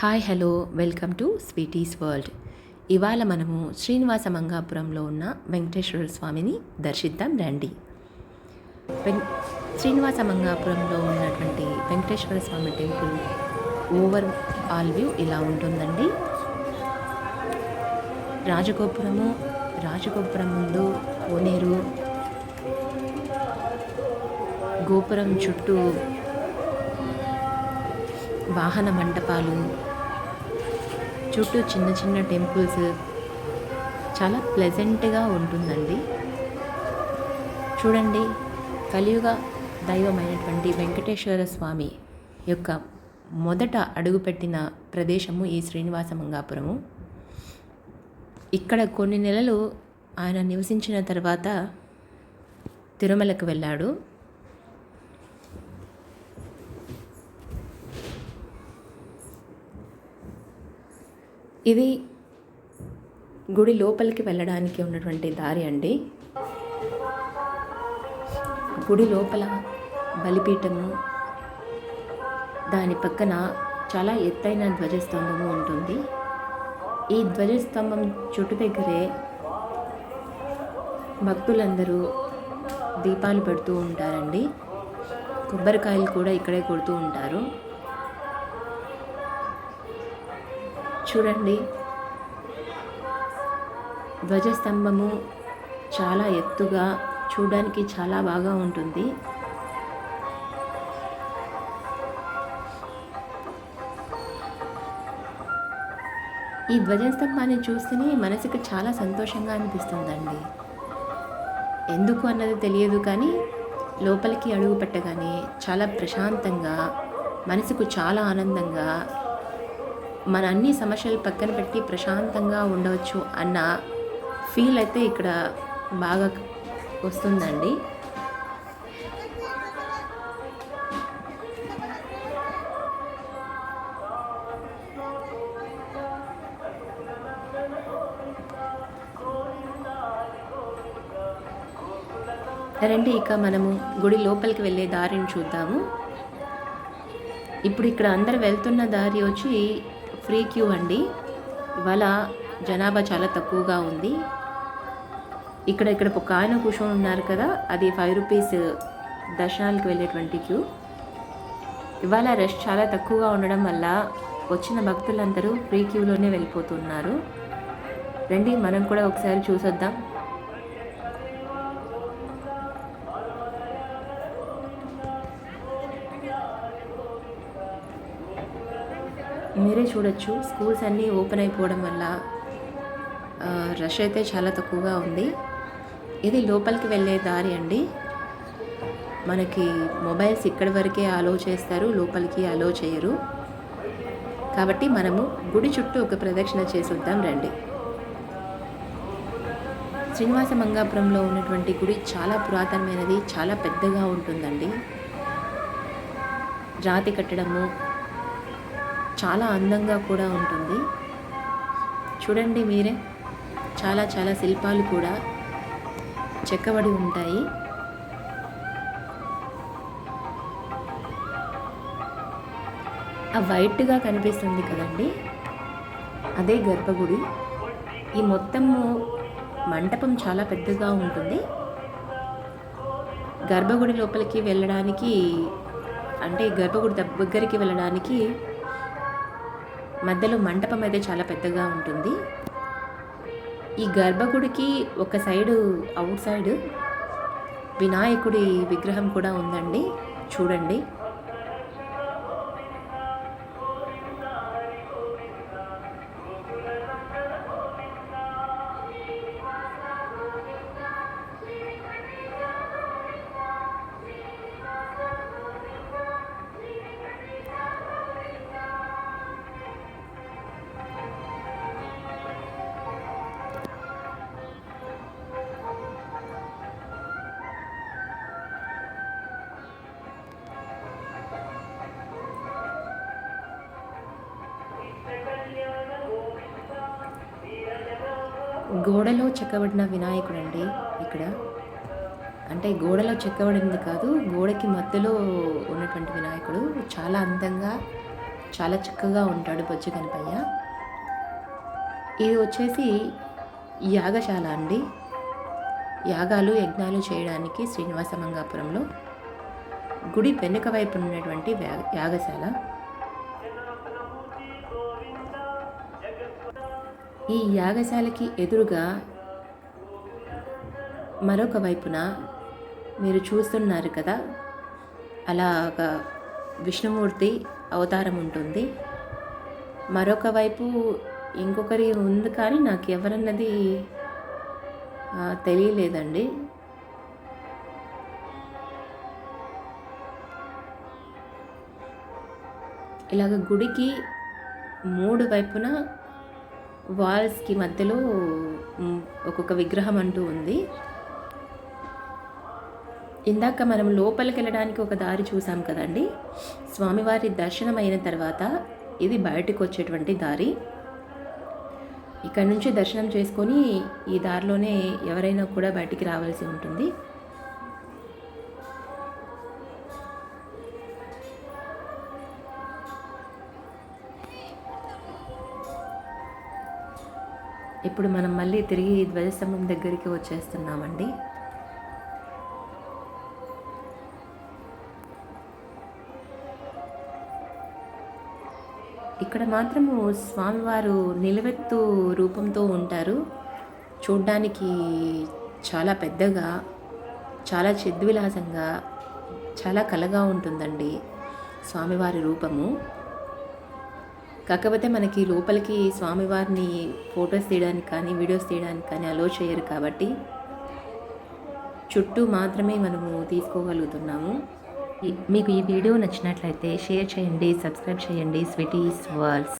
Hi hello welcome to sweeties world. ఇవాళ మనము శ్రీనివాస మంగాపురంలో ఉన్న వెంకటేశ్వర స్వామిని దర్శిద్దాం రండి. వెం శ్రీనివాస మంగాపురంలో ఉన్నటువంటి Venkateswara Swamy temple overall view ఇలా ఉంటుందండి. రాజగోపురము రాజగోపురం ముందు కోనేరు గోపురం చుట్టూ వాహన మంటపాలు చుట్టూ చిన్న చిన్న టెంపుల్స్ చాలా ప్లెజెంట్గా ఉంటుందండి. చూడండి కలియుగ దైవమైనటువంటి వెంకటేశ్వర స్వామి యొక్క మొదట అడుగుపెట్టిన ప్రదేశము ఈ శ్రీనివాస మంగాపురము ఇక్కడ కొన్ని నెలలు ఆయన నివసించిన తర్వాత తిరుమలకు వెళ్ళాడు. ఇది గుడి లోపలికి వెళ్ళడానికి ఉన్నటువంటి దారి అండి. గుడి లోపల బలిపీఠము దాని పక్కన చాలా ఎత్తైన ధ్వజస్తంభము ఉంటుంది. ఈ ధ్వజస్తంభం చుట్టు దగ్గరే భక్తులందరూ దీపాలు పెడుతూ ఉంటారండి. కొబ్బరికాయలు కూడా ఇక్కడే కొడుతూ ఉంటారు. చూడండి. ధ్వజస్తంభము చాలా ఎత్తుగా చూడడానికి చాలా బాగా ఉంటుంది. ఈ ధ్వజస్తంభాన్ని చూస్తేనే మనసుకు చాలా సంతోషంగా అనిపిస్తుందండి. ఎందుకు అన్నది తెలియదు కానీ లోపలికి అడుగు పెట్టగానే చాలా ప్రశాంతంగా మనసుకు చాలా ఆనందంగా మన అన్ని సమస్యలు పక్కన పెట్టి ప్రశాంతంగా ఉండవచ్చు అన్న ఫీల్ అయితే ఇక్కడ బాగా వస్తుందండి. రండి ఇక మనము గుడి లోపలికి వెళ్ళే దారిని చూద్దాము. ఇప్పుడు ఇక్కడ అందరు వెళ్తున్న దారి వచ్చి ఫ్రీ క్యూ అండి. ఇవాళ జనాభా చాలా తక్కువగా ఉంది. ఇక్కడ ఇక్కడ ఒక ఆయన కూర్చొని ఉన్నారు కదా అది ఫైవ్ రూపీస్ దర్శనాలకు వెళ్ళేటువంటి క్యూ. ఇవాళ రష్ చాలా తక్కువగా ఉండడం వల్ల వచ్చిన భక్తులందరూ ఫ్రీ క్యూలోనే వెళ్ళిపోతున్నారు. రండి మనం కూడా ఒకసారి చూసొద్దాం. మీరే చూడొచ్చు. స్కూల్స్ అన్నీ ఓపెన్ అయిపోవడం వల్ల రష్ అయితే చాలా తక్కువగా ఉంది. ఇది లోపలికి వెళ్ళే దారి అండి. మనకి మొబైల్స్ ఇక్కడి వరకే అలో చేస్తారు లోపలికి అలో చేయరు. కాబట్టి మనము గుడి చుట్టూ ఒక ప్రదక్షిణ చేసొద్దాం రండి. శ్రీనివాస మంగాపురంలో ఉన్నటువంటి గుడి చాలా పురాతనమైనది చాలా పెద్దగా ఉంటుందండి. రాతి కట్టడము చాలా అందంగా కూడా ఉంటుంది. చూడండి మీరే. చాలా చాలా శిల్పాలు కూడా చెక్కబడి ఉంటాయి. ఆ వైట్గా కనిపిస్తుంది కదండి. అదే గర్భగుడి. ఈ మొత్తము మంటపం చాలా పెద్దగా ఉంటుంది. గర్భగుడి లోపలికి వెళ్ళడానికి అంటే గర్భగుడి దగ్గరికి వెళ్ళడానికి మధ్యలో మంటపం అయితే చాలా పెద్దగా ఉంటుంది. ఈ గర్భగుడికి ఒక సైడు అవుట్ సైడ్ వినాయకుడి విగ్రహం కూడా ఉందండి. చూడండి. గోడలో చెక్కబడిన వినాయకుడు అండి ఇక్కడ. అంటే గోడలో చెక్కబడింది కాదు గోడకి మధ్యలో ఉన్నటువంటి వినాయకుడు. చాలా అందంగా చాలా చక్కగా ఉంటాడు బొచ్చు కనపయ్య ఇది వచ్చేసి యాగశాల అండి. యాగాలు యజ్ఞాలు చేయడానికి శ్రీనివాస మంగాపురంలో. గుడి వెనుక వైపు ఉన్నటువంటి యాగశాల. ఈ యాగశాలకి ఎదురుగా మరొక వైపున మీరు చూస్తున్నారు కదా అలాగ విష్ణుమూర్తి అవతారం ఉంటుంది. మరొక వైపు ఇంకొకరి ఉంది కానీ నాకు ఎవరన్నది తెలియలేదండి. ఇలాగ గుడికి మూడు వైపున వాల్స్కి మధ్యలో ఒక్కొక్క విగ్రహం అంటూ ఉంది. ఇందాక మనం లోపలికి వెళ్ళడానికి ఒక దారి చూసాం కదండి. స్వామివారి దర్శనం అయిన తర్వాత ఇది బయటకు వచ్చేటువంటి దారి. ఇక్కడ నుంచి దర్శనం చేసుకొని ఈ దారిలోనే ఎవరైనా కూడా బయటికి రావాల్సి ఉంటుంది. ఇప్పుడు మనం మళ్ళీ తిరిగి ధ్వజస్తంభం దగ్గరికి వచ్చేస్తున్నామండి. ఇక్కడ మాత్రము స్వామివారు నిలువెత్తు రూపంతో ఉంటారు. చూడ్డానికి చాలా పెద్దగా చాలా చిద్విలాసంగా చాలా కలగా ఉంటుందండి స్వామివారి రూపము. కాకపోతే మనకి లోపలికి స్వామివారిని ఫొటోస్ తీయడానికి కానీ వీడియోస్ తీయడానికి కానీ అలో చేయరు కాబట్టి చుట్టూ మాత్రమే మనము తీసుకోగలుగుతున్నాము. మీకు ఈ వీడియో నచ్చినట్లయితే షేర్ చేయండి సబ్స్క్రైబ్ చేయండి. స్విటీస్ వరల్డ్స్